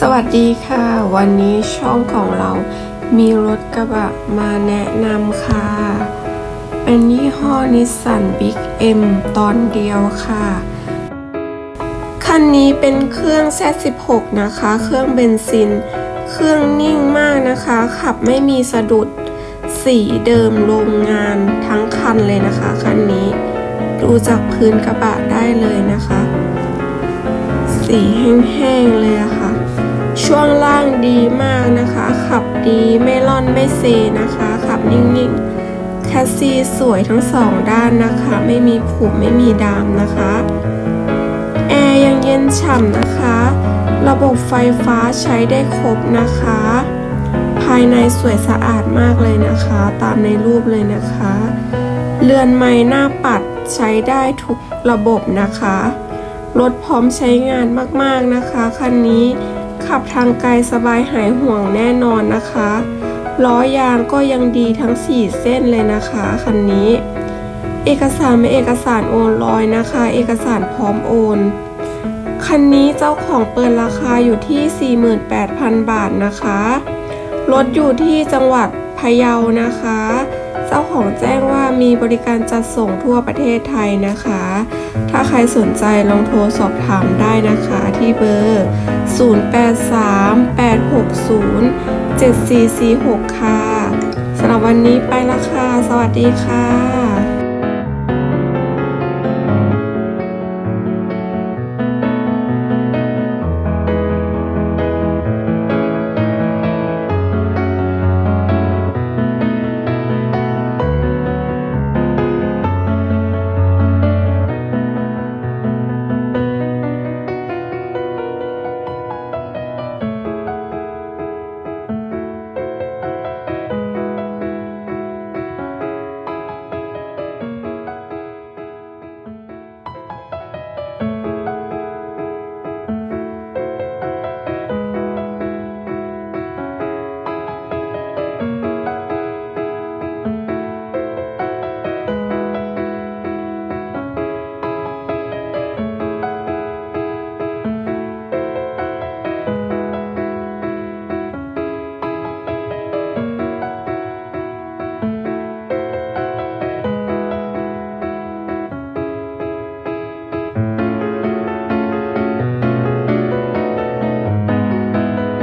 สวัสดีค่ะ วันนี้ช่องของเรามีรถกระบะมาแนะนำค่ะ เป็นยี่ห้อนิสสันบิ๊กเอ็มตอนเดียวค่ะ คันนี้เป็นเครื่อง Z16 นะคะ เครื่องเบนซิน เครื่องนิ่งมากนะคะ ขับไม่มีสะดุด สีเดิมโรงงานทั้งคันเลยนะคะ คันนี้ ดูจากพื้นกระบะได้เลยนะคะ สีแห้งๆเลยอะค่ะ ช่วงล่างดีมากนะคะ ขับดีไม่ล่อนไม่เซนะคะ ขับนิ่งๆแคสซีสวยทั้งสองด้านนะคะ ไม่มีผุไม่มีดามนะคะแอร์ยังเย็นฉ่ำนะคะ ระบบไฟฟ้าใช้ได้ครบนะคะ ภายในสวยสะอาดมากเลยนะคะ ตามในรูปเลยนะคะ เรือนไม้หน้าปัดใช้ได้ทุกระบบนะคะรถพร้อมใช้งานมากๆนะคะคันนี้ ขับทางไกลสบายหายห่วงแน่นอนนะคะ ล้อยางก็ยังดีทั้ง 4 เส้นเลยนะคะคันนี้ เอกสารไม่เอกสารโอนลอยนะคะ เอกสารพร้อมโอนคันนี้เจ้าของเปิดราคาอยู่ที่ 48,000 บาทนะคะรถอยู่ที่จังหวัดพะเยานะคะ เจ้าของแจ้งว่ามีบริการจัดส่งทั่วประเทศไทยนะคะ ถ้าใครสนใจลองโทรสอบถามได้นะคะที่เบอร์ 0838607446 ค่ะสำหรับวันนี้ไปละค่ะ สวัสดีค่ะ